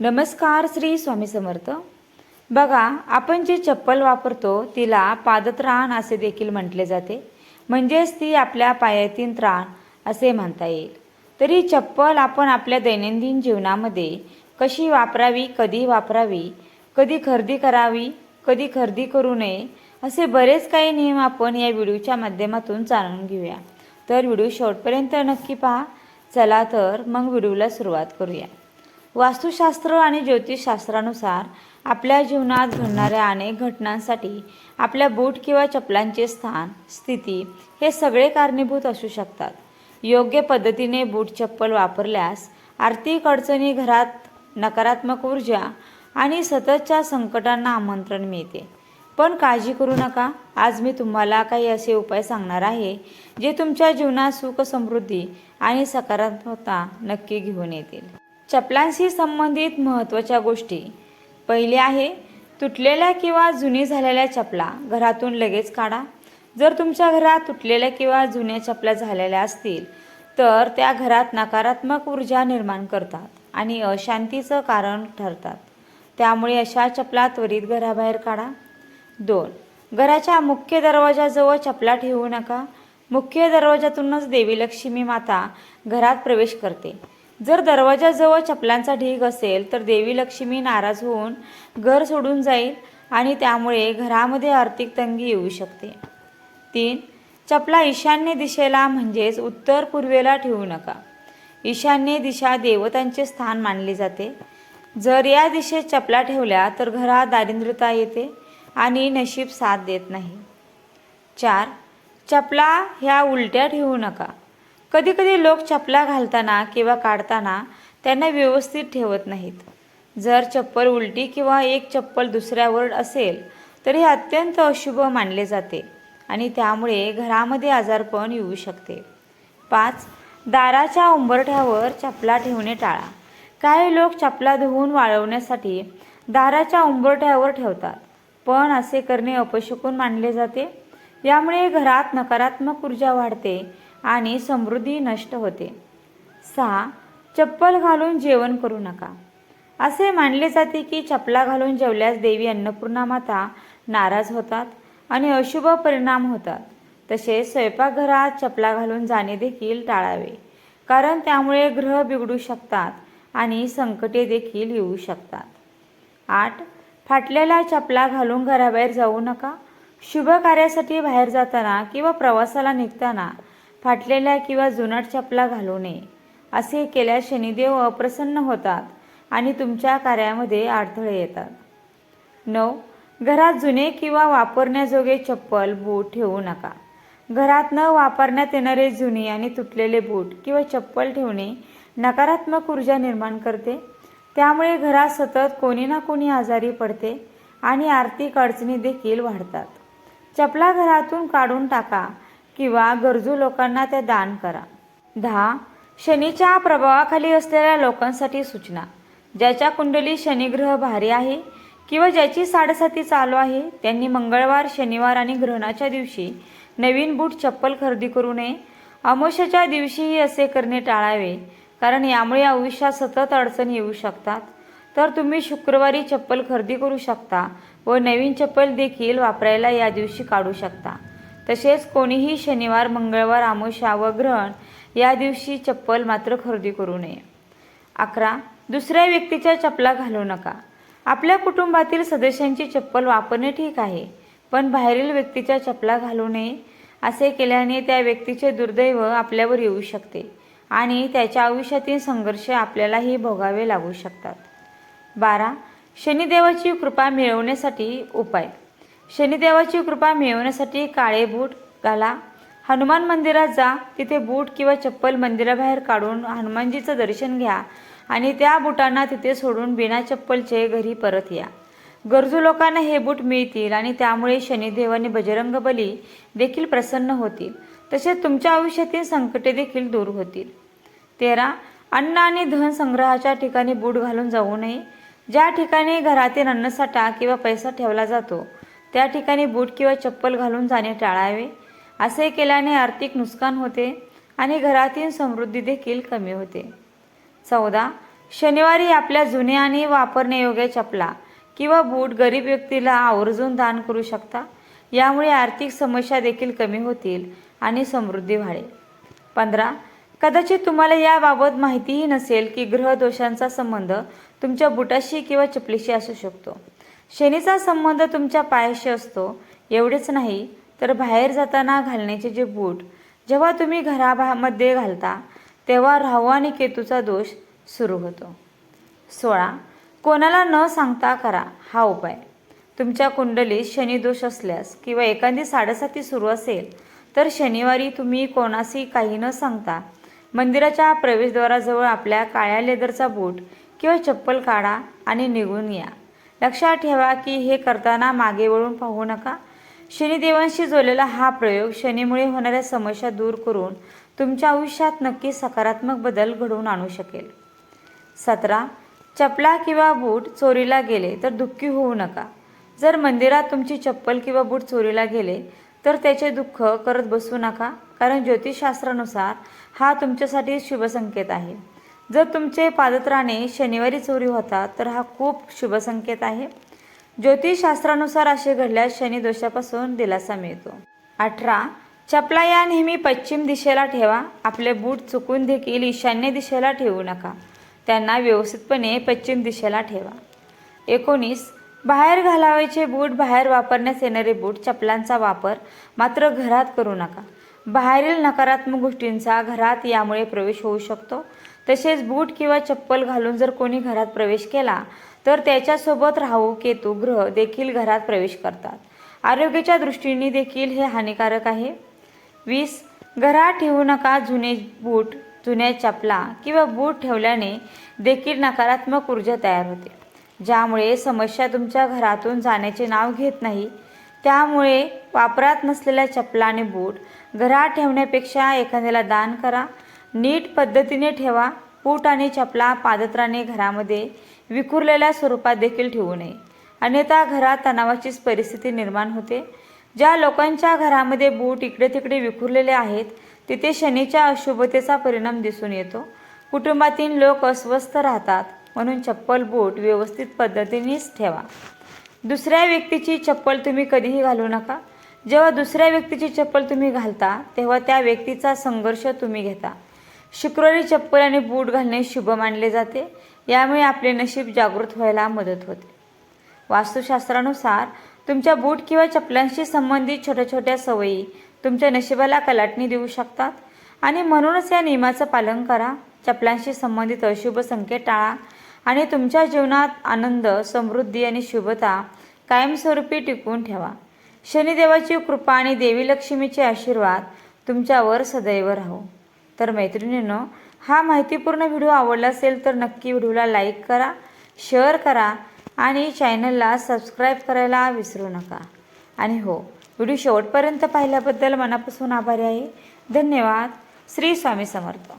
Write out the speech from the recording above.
नमस्कार श्री स्वामी समर्थ. बघा आपण जी चप्पल वापरतो तिला पादत्राण असे देखील म्हटले जाते. म्हणजेच ती आपल्या पायातील त्राण असे म्हणता येईल. तरी चप्पल आपण आपल्या दैनंदिन जीवनामध्ये कशी वापरावी कधी वापरावी कधी खरेदी करावी कधी खरेदी करू नये असे बरेच काही नियम आपण या व्हिडिओच्या माध्यमातून जाणून घेऊया. तर व्हिडिओ शेवटपर्यंत नक्की पहा. चला तर मग व्हिडिओला सुरुवात करूया. वास्तुशास्त्र आणि ज्योतिषशास्त्रानुसार आपल्या जीवनात घडणाऱ्या अनेक घटनांसाठी आपल्या बूट किंवा चपलांचे स्थान स्थिती हे सगळे कारणीभूत असू शकतात. योग्य पद्धतीने बूट चप्पल वापरल्यास आर्थिक अडचणी घरात नकारात्मक ऊर्जा आणि सततच्या संकटांना आमंत्रण मिळते. पण काळजी करू नका. आज मी तुम्हाला काही असे उपाय सांगणार आहे जे तुमच्या जीवनात सुख समृद्धी आणि सकारात्मकता नक्की घेऊन येतील. चपलांशी संबंधित महत्त्वाच्या गोष्टी. पहिली आहे तुटलेल्या किंवा जुनी झालेल्या चपला घरातून लगेच काढा. जर तुमच्या घरात तुटलेल्या किंवा जुन्या चपला झालेल्या असतील तर त्या घरात नकारात्मक ऊर्जा निर्माण करतात आणि अशांतीचं कारण ठरतात. त्यामुळे अशा चपला त्वरित घराबाहेर काढा. दोन घराच्या मुख्य दरवाजाजवळ चपला ठेवू नका. मुख्य दरवाजातूनच देवी लक्ष्मी माता घरात प्रवेश करते. जर दरवाजाजवळ चपलांचा ढीग असेल तर देवी लक्ष्मी नाराज होऊन घर सोडून जाईल आणि त्यामुळे घरामध्ये आर्थिक तंगी येऊ शकते. तीन चपला ईशान्य दिशेला म्हणजेच उत्तर पूर्वेला ठेवू नका. ईशान्य दिशा देवतांचे स्थान मानले जाते. जर या दिशेत चपला ठेवल्या तर घरात दारिद्र्यता येते आणि नशीब साथ देत नाही. चार चपला ह्या उलट्या ठेवू नका. कधीकधी लोक चपला घालताना किंवा काढताना त्यांना व्यवस्थित ठेवत नाहीत. जर चप्पल उलटी किंवा एक चप्पल दुसऱ्यावर असेल तर हे अत्यंत अशुभ मानले जाते आणि त्यामुळे घरामध्ये आजारपण येऊ शकते. पाच दाराच्या उंबरठ्यावर चपला ठेवणे टाळा. काही लोक चपला धुवून वाळवण्यासाठी दाराच्या उंबरठ्यावर ठेवतात पण असे करणे अपशकून मानले जाते. यामुळे घरात नकारात्मक ऊर्जा वाढते आणि समृद्धी नष्ट होते. सहा चप्पल घालून जेवण करू नका. असे मानले जाते की चपला घालून जेवल्यास देवी अन्नपूर्णा माता नाराज होतात आणि अशुभ परिणाम होतात. तसेच स्वयंपाकघरात चपला घालून जाणे देखील टाळावे कारण त्यामुळे ग्रह बिघडू शकतात आणि संकटे देखील येऊ शकतात. आठ फाटलेल्या चपला घालून घराबाहेर जाऊ नका. शुभ कार्यासाठी बाहेर जाताना किंवा प्रवासाला निघताना फाटलेल्या किंवा जुनाट चपला घालू नये. असे केल्यास शनिदेव अप्रसन्न होतात आणि तुमच्या कार्यामध्ये अडथळे येतात. नऊ. घरात जुने किंवा वापरण्याजोगे चप्पल बूट ठेवू नका. घरात न वापरण्यात येणारे जुने आणि तुटलेले बूट किंवा चप्पल ठेवणे नकारात्मक ऊर्जा निर्माण करते. त्यामुळे घरात सतत कोणी ना कोणी आजारी पडते आणि आर्थिक अडचणी देखील वाढतात. चपला घरातून काढून टाका. किंवा गरजू लोकांना त्या दान करा. दहा शनीच्या प्रभावाखाली असलेल्या लोकांसाठी सूचना. ज्याच्या कुंडली शनिग्रह भारी आहे किंवा ज्याची साडेसाती चालू आहे त्यांनी मंगळवार शनिवार आणि ग्रहणाच्या दिवशी नवीन बूट चप्पल खरेदी करू नये. अमोशाच्या दिवशीही असे करणे टाळावे कारण यामुळे आयुष्यात सतत अडचणी येऊ शकतात. तर तुम्ही शुक्रवारी चप्पल खरेदी करू शकता व नवीन चप्पल देखील वापरायला या दिवशी काढू शकता. तसेच कोणीही शनिवार मंगळवार अमावस्या व ग्रहण या दिवशी चप्पल मात्र खरेदी करू नये. अकरा दुसऱ्या व्यक्तीच्या चपला घालू नका. आपल्या कुटुंबातील सदस्यांची चप्पल वापरणे ठीक आहे पण बाहेरील व्यक्तीच्या चपला घालू नये असे केल्याने त्या व्यक्तीचे दुर्दैव आपल्यावर येऊ शकते आणि त्याच्या आयुष्यातील संघर्ष आपल्यालाही भोगावे लागू शकतात. बारा शनिदेवाची कृपा मिळवण्यासाठी उपाय. शनिदेवाची कृपा मिळवण्यासाठी काळे बूट घाला. हनुमान मंदिरात जा. तिथे बूट किंवा चप्पल मंदिराबाहेर काढून हनुमानजीचं दर्शन घ्या आणि त्या बुटांना तिथे सोडून बिना चप्पलचे घरी परत या. गरजू लोकांना हे बूट मिळतील आणि त्यामुळे शनिदेव आणि बजरंग बली देखील प्रसन्न होतील. तसेच तुमच्या आयुष्यातील संकटे देखील दूर होतील. तेरा. अन्न आणि धन संग्रहाच्या ठिकाणी बूट घालून जाऊ नये. ज्या ठिकाणी घरातील अन्नसाठा किंवा पैसा ठेवला जातो त्या ठिकाणी बूट किंवा चप्पल घालून जाणे टाळावे. असे केल्याने आर्थिक नुकसान होते आणि घरातील समृद्धी देखील कमी होते. चौदा. शनिवारी आपल्या जुन्या आणि वापरण्यायोग्य चपला किंवा बूट गरीब व्यक्तीला आवर्जून दान करू शकता. यामुळे आर्थिक समस्या देखील कमी होतील आणि समृद्धी वाढेल. पंधरा. कदाचित तुम्हाला याबाबत माहितीही नसेल की ग्रह दोषांचा संबंध तुमच्या बुटाशी किंवा चपलीशी असू शकतो. शनीचा संबंध तुमच्या पायाशी असतो एवढेच नाही तर बाहेर जाताना घालण्याचे जे बूट जेव्हा तुम्ही घरामध्ये घालता तेव्हा राहू आणि केतूचा दोष सुरू होतो. सोळा कोणाला न सांगता करा हा उपाय. तुमच्या कुंडलीत शनिदोष असल्यास किंवा एखादी साडेसाती सुरू असेल तर शनिवारी तुम्ही कोणाशी काही न सांगता मंदिराच्या प्रवेशद्वाराजवळ आपल्या काळ्या लेदरचा बूट किंवा चप्पल काढा आणि निघून या. लक्षात ठेवा की हे करताना मागे वळून पाहू नका. शनिदेवांशी जोडलेला हा प्रयोग शनीमुळे होणाऱ्या समस्या दूर करून तुमच्या आयुष्यात नक्की सकारात्मक बदल घडवून आणू शकेल. सतरा. चपला किंवा बूट चोरीला गेले तर दुःखी होऊ नका. जर मंदिरात तुमची चप्पल किंवा बूट चोरीला गेले तर त्याचे दुःख करत बसू नका कारण ज्योतिषशास्त्रानुसार हा तुमच्यासाठी शुभसंकेत आहे. जर तुमचे पादत्राणे शनिवारी चोरी होता तर हा खूप शुभ संकेत आहे. ज्योतिषशास्त्रानुसार असे घडल्यास शनिदोषापासून दिलासा मिळतो. अठरा चपला या नेहमी पश्चिम दिशेला ठेवा. आपले बूट चुकून देखील ईशान्य दिशेला ठेवू नका. त्यांना व्यवस्थितपणे पश्चिम दिशेला ठेवा. एकोणीस बाहेर घालावायचे बूट बाहेर वापरण्यास येणारे बूट चपलांचा वापर मात्र घरात करू नका. बाहेरील नकारात्मक गोष्टींचा घरात यामुळे प्रवेश होऊ शकतो. तसेच बूट किंवा चप्पल घालून जर कोणी घरात प्रवेश केला तर त्याच्यासोबत राहू केतू ग्रह देखील घरात प्रवेश करतात. आरोग्याच्या दृष्टीने देखील हे हानिकारक आहे. वीस घरात ठेवू नका जुने बूट जुन्या चपला किंवा बूट ठेवल्याने देखील नकारात्मक ऊर्जा तयार होते. ज्यामुळे समस्या तुमच्या घरातून जाण्याचे नाव घेत नाही. त्यामुळे वापरात नसलेल्या चपला आणि बूट घरात ठेवण्यापेक्षा एखाद्याला दान करा. नीट पद्धतीने ठेवा बूट आणि चपला पादत्राणे घरामध्ये विखुरलेल्या स्वरूपात देखील ठेवू नये. अन्यथा घरात तणावाचीच परिस्थिती निर्माण होते. ज्या लोकांच्या घरामध्ये बूट इकडे तिकडे विखुरलेले आहेत तिथे शनीच्या अशुभतेचा परिणाम दिसून येतो. कुटुंबातील लोक अस्वस्थ राहतात म्हणून चप्पल बूट व्यवस्थित पद्धतीनेच ठेवा. दुसऱ्या व्यक्तीची चप्पल तुम्ही कधीही घालू नका. जेव्हा दुसऱ्या व्यक्तीची चप्पल तुम्ही घालता तेव्हा त्या व्यक्तीचा संघर्ष तुम्ही घेता. शुक्रवारी चप्पल आणि बूट घालणे शुभ मानले जाते. यामुळे आपले नशीब जागृत व्हायला मदत होते. वास्तुशास्त्रानुसार तुमच्या बूट किंवा चपलांशी संबंधित छोट्या छोट्या सवयी तुमच्या नशिबाला कलाटणी देऊ शकतात. आणि म्हणूनच या नियमाचं पालन करा. चपलांशी संबंधित अशुभ संकेत टाळा. आणि तुमच्या जीवनात आनंद समृद्धी आणि शुभता कायमस्वरूपी टिकवून ठेवा. शनिदेवाची कृपा आणि देवी लक्ष्मीचे आशीर्वाद तुमच्यावर सदैव राहो. तर मैत्रिणींनो हा माहितीपूर्ण व्हिडिओ आवडला असेल तर नक्की व्हिडिओला लाईक करा शेअर करा आणि चॅनलला सबस्क्राईब करायला विसरू नका. आणि हो व्हिडिओ शेवटपर्यंत पाहिल्याबद्दल मनापासून आभारी आहे. धन्यवाद. श्री स्वामी समर्थ.